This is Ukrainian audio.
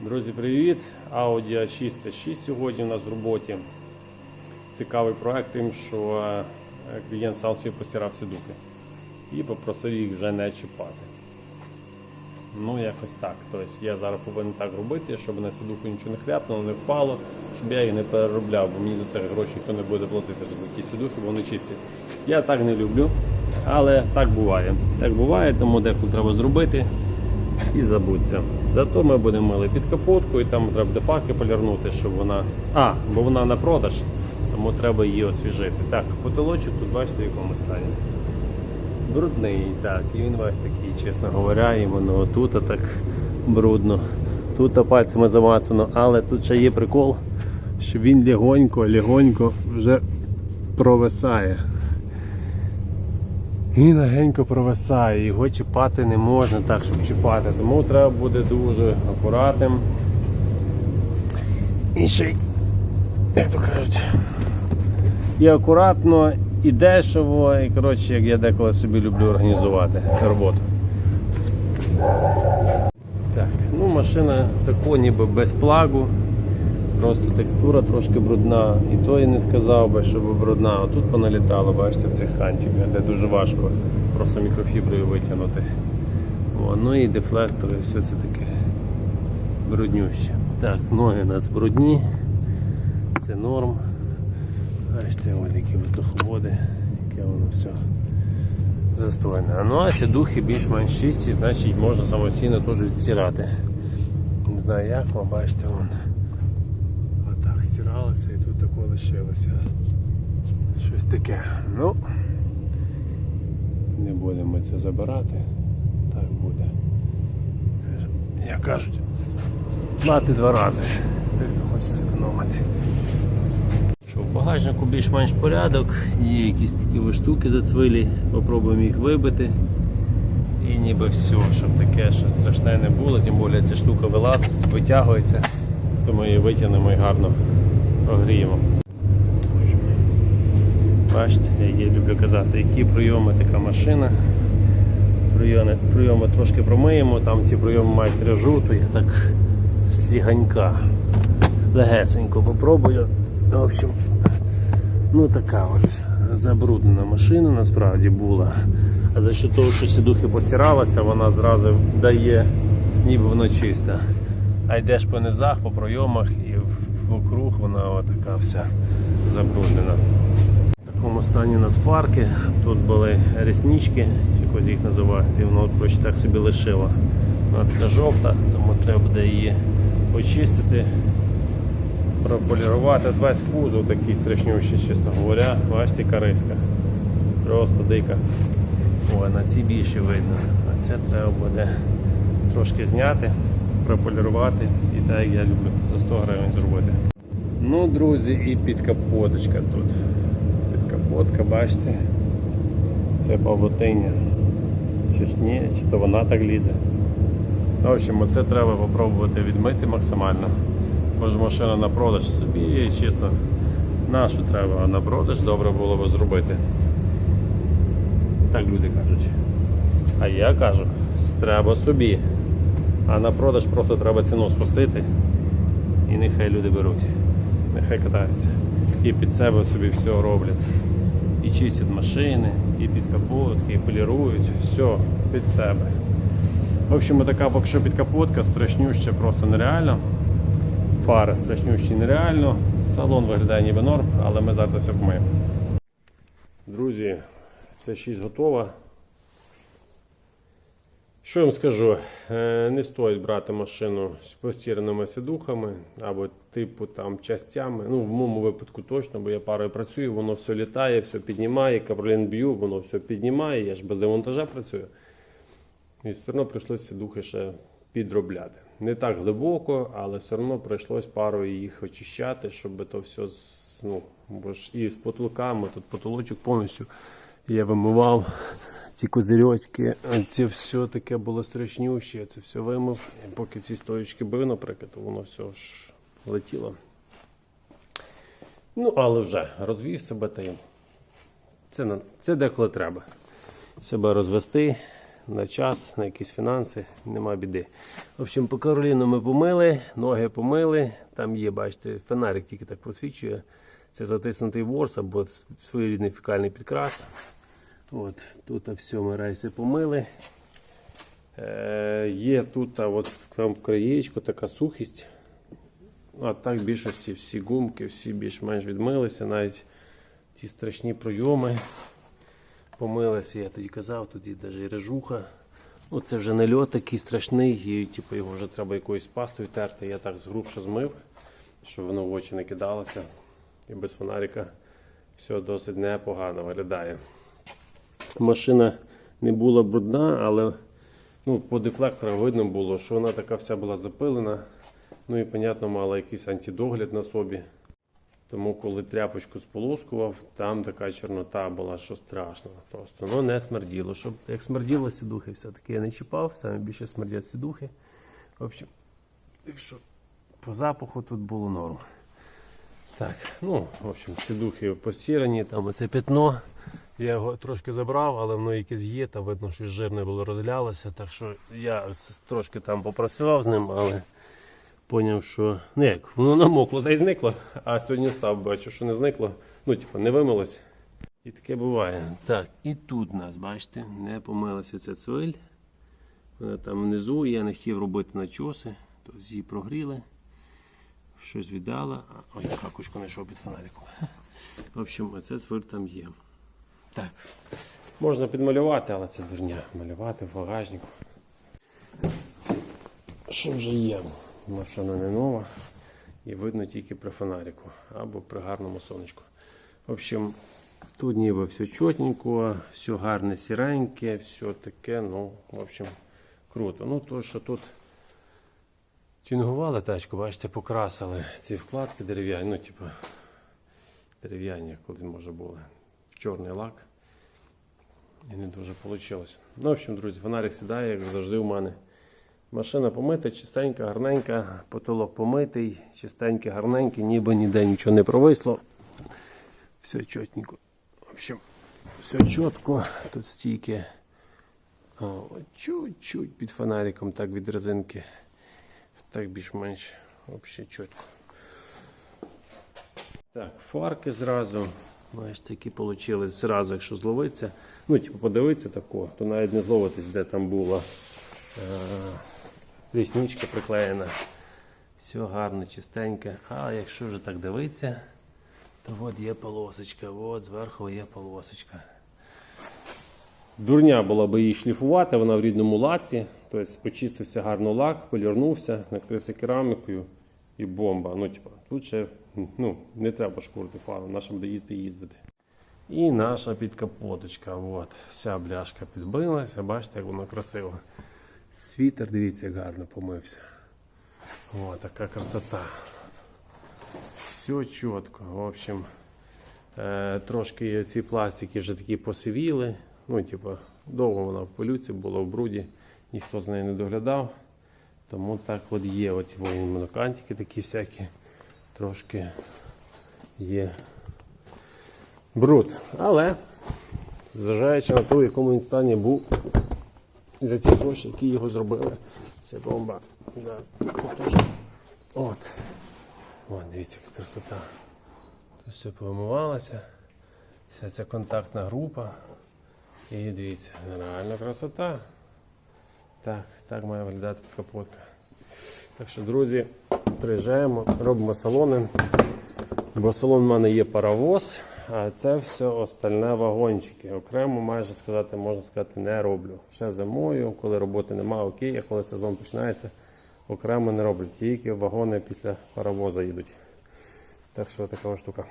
Друзі, привіт! Audi A6 це 6 сьогодні у нас в роботі. Цікавий проект тим, що е, клієнт сам собі постирав сідухи і попросив їх вже не чіпати. Ну, якось так. Тобто я зараз повинен так робити, щоб на сідуху нічого не хляпнуло, не впало, щоб я їх не переробляв, бо мені за це гроші ніхто не буде платити за ті сідухи, бо вони чисті. Я так не люблю, але так буває. Так буває, тому деколи треба зробити і забудься. Зато ми будемо мили під капотку і там треба буде факи полірнути, щоб вона. А, бо вона на продаж, тому треба її освіжити. Так, потолочок тут бачите, в якому стані. Брудний, так, і він весь такий, чесно говоря, і воно отут так брудно. Тут пальцями замацано, але тут ще є прикол, що він легонько, легонько вже провисає. І легенько провисає, його чіпати не можна так, щоб чіпати. Тому треба буде дуже акуратним. І ще, як то кажуть, і акуратно, і дешево, і коротше, як я деколи собі люблю організувати роботу. Так, ну машина тако ніби без плагу. Просто текстура трошки брудна. І то я не сказав би, що брудна. А тут поналітало, бачите, в цих хантиках, де дуже важко просто мікрофіброю витягнути. О, ну і дефлектори, все це таке бруднюще. Так, ноги у нас брудні. Це норм. Бачите, ось які воздуховоди, яке воно все застойне. А ну а ці духи більш-менш чисті, значить можна самостійно теж відстирати. Не знаю як вам, бачите, вон. Стиралося і тут таке лишилося. Щось таке. Ну не будемо це забирати. Так буде. Як кажуть, плати два рази. Тих, хто хоче зекономити. Що в багажнику більш-менш порядок, є якісь такі штуки зацвилі, попробуємо їх вибити. І ніби все, щоб таке що страшне не було, тим більше ця штука вилазить, витягується, то ми її витягнемо і гарно прогріємо. Бачите, як я люблю казати, які прийоми така машина. Прийоми, прийоми трошки промиємо, там ті прийоми мають режу, то я так сліганька легесенько попробую. В общем, ну така от забруднена машина насправді була. А за що того, що сідухи постиралася, вона зразу дає, ніби воно чиста. А йдеш по низах, по пройомах і вокруг вона така вся забруднена. В такому стані у нас фарки. Тут були реснички, якось їх називають, і воно коротше, так собі лишило. Вона така жовта, тому треба буде її очистити прополірувати весь кузов такий страшнющий, чесно говоря. Бачите, кариска. Просто дика. Ой, на цій більше видно. А це треба буде трошки зняти, прополірувати і так як я люблю за 100 гривень зробити. Ну, друзі, і підкапоточка тут. Підкапотка, бачите. Це павутиння. Чи ж ні, чи то вона так лізе. В общем, оце треба попробувати відмити максимально. Може машина на продаж собі і чисто нашу треба, а на продаж добре було б зробити. Так люди кажуть. А я кажу, треба собі. А на продаж просто треба ціну спустити. І нехай люди беруть. Нехай катаються. І під себе собі все роблять. І чистять машини, і під капотки, і полірують, все під себе. В общем, така поки що підкапотка страшнюща, просто нереально. Фари страшнющі нереально. Салон виглядає ніби норм, але ми зараз все помиємо. Друзі, це 6 готова. Що я вам скажу? Е, Не стоїть брати машину з постіраними сидухами або типу там частями. Ну, в моєму випадку точно, бо я парою працюю, воно все літає, все піднімає, кавролін б'ю, воно все піднімає, я ж без демонтажа працюю. І все одно прийшлося духи ще підробляти. Не так глибоко, але все одно прийшлось парою їх очищати, щоб то все ну, бо ж і з потолками, тут потолочок повністю я вимивав ці козирьочки, це все таке було страшнюще, я це все вимив. І поки ці стоючки бив, наприклад, воно все ж летіло. Ну, але вже розвів себе та й це, це деколи треба. Себе розвести, на час, на якісь фінанси, нема біди. В общем, по Кароліну ми помили, ноги помили. Там є, бачите, фонарик тільки так просвічує. Це затиснутий ворс або своєрідний фекальний підкрас. От, тут все ми рейси помили. Е, є тут от там в краєчку така сухість. А так в більшості всі гумки, всі більш-менш відмилися, навіть ті страшні пройоми помилися. Я тоді казав, є навіть режуха. Ну, це вже не льот такий страшний, і типу, його вже треба якоюсь пастою терти. Я так згрубше змив, щоб воно в очі не кидалося. І без фонарика все досить непогано виглядає. Машина не була брудна, але ну, по дефлекторах видно було, що вона така вся була запилена. Ну і, понятно, мала якийсь антидогляд на собі. Тому, коли тряпочку сполоскував, там така чорнота була, що страшно. Просто ну не смерділо. Щоб як смерділо сідухи, все-таки я не чіпав, саме більше смердять сідухи. В общем, якщо по запаху тут було норм. Так, ну, в общем, сідухи постірані, там оце пятно. Я його трошки забрав, але воно якесь є, там видно, що жирне було розділялося. Так що я трошки там попрацював з ним, але поняв, що ну як, воно намокло та й зникло. А сьогодні став, бачу, що не зникло. Ну, типу, не вимилось. І таке буває. Так, і тут нас, бачите, не помилася ця цвиль. Вона там внизу, я не хотів робити начоси, то її прогріли. Щось віддала. Ой, какушку знайшов під фонариком. В общем, оце цвиль там є. Так. Можна підмалювати, але це дурня. Малювати в багажнику. Що вже є? Машина не нова. І видно тільки при фонарику або при гарному сонечку. В общем, тут ніби все чотненько, все гарне сіреньке, все таке, ну, в общем, круто. Ну, то, що тут тюнгували тачку, бачите, покрасили ці вкладки дерев'яні, ну, типу, дерев'яні, коли може були, чорний лак. І не дуже вийшло. Ну, в общем, друзі, фонарик сідає, як завжди у мене. Машина помита, чистенька, гарненька, потолок помитий, чистенький, гарненький, ніби ніде нічого не провисло. Все чотненько. В общем, все чітко. Тут стійки. Чуть-чуть під фонариком, так від резинки. Так більш-менш чітко. Так, фарки зразу. Бачите, які вийшли зразу, якщо зловиться. Ну, типу, подивитися тако, то навіть не зловитись, де там була е, рісничка приклеєна. Все гарно, чистеньке. А якщо вже так дивитися, то от є полосочка, от зверху є полосочка. Дурня була би її шліфувати, вона в рідному лаці. Тобто почистився гарно лак, полірнувся, накрився керамікою і бомба. Ну, типу, тут ще ну, не треба шкурити фару, наша буде їздити їздити. І наша підкапоточка. От, вся бляшка підбилася, бачите, як воно красиво. Світер, дивіться, гарно помився. О, така красота. Все чітко. В общем, е, трошки ці пластики вже такі посивіли. Ну, типу, довго вона в полюці була в бруді, ніхто з нею не доглядав. Тому так от є. Оці монокантики такі всякі. Трошки є бруд. Але, зважаючи на те, в якому він стані був, за ті гроші, які його зробили, це бомба. Да. От. О, дивіться, яка красота. Тут все повимивалося. Вся ця контактна група. І дивіться, реальна красота. Так, так має виглядати капотка. Так що, друзі, приїжджаємо, робимо салони. Бо салон в мене є паровоз, а це все остальне вагончики. Окремо, майже сказати, можна сказати, не роблю. Ще зимою, коли роботи немає, окей, а коли сезон починається, окремо не роблю. Тільки вагони після паровоза їдуть. Так що така штука.